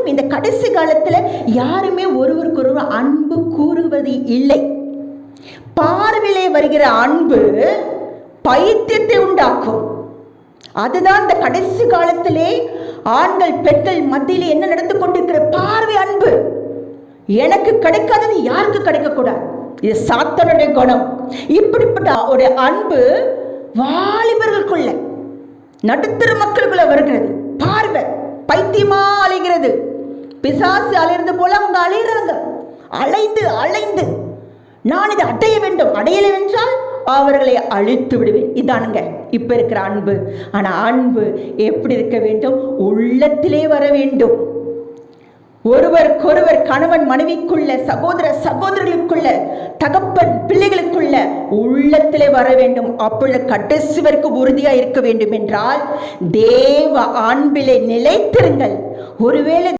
யாரும் இந்த கடைசி காலத்துல யாருமே ஒருவருக்கொருவர் அன்பு கூறுவது இல்லை. பார்வையிலே வருகிற அன்பு பைத்தியத்தை உண்டாக்கும். அதுதான் இந்த கடைசி காலத்திலே ஆண்கள் பெண்கள் மத்தியில் என்ன நடந்து கொண்டிருக்கிற பார்வை அன்பு. எனக்கு கிடைக்காதது யாருக்கு கிடைக்கக்கூடாது? இது சாத்தனுடைய குணம். இப்படிப்பட்ட ஒரு அன்பு வாலிபர்களுக்குள்ள நடுத்தர மக்களுக்குள்ள வருகிறது. பைத்தியமா அலைகிறது பிசாசு அலைகிறது போல அவங்க அலைகிறாங்க அலைந்து அலைந்து. நான் இதை அடைய வேண்டும். அடையலை வென்றால் அவர்களை அழித்து விடுவேன். இதானுங்க இப்ப இருக்கிற அன்பு. ஆனா அன்பு எப்படி இருக்க வேண்டும்? உள்ளத்திலே வர வேண்டும். ஒருவருக்கொருவர் கணவன் மனைவிக்குள்ள சகோதர சகோதரர்களுக்குள்ள தகப்பன் பிள்ளைகளுக்குள்ள உள்ளத்திலே வர வேண்டும். அப்பொழுது கடைசி வரைக்கும் உறுதியா இருக்க வேண்டும் என்றால் தேவ அன்பிலே நிலைத்திருங்கள். ஒருவேளை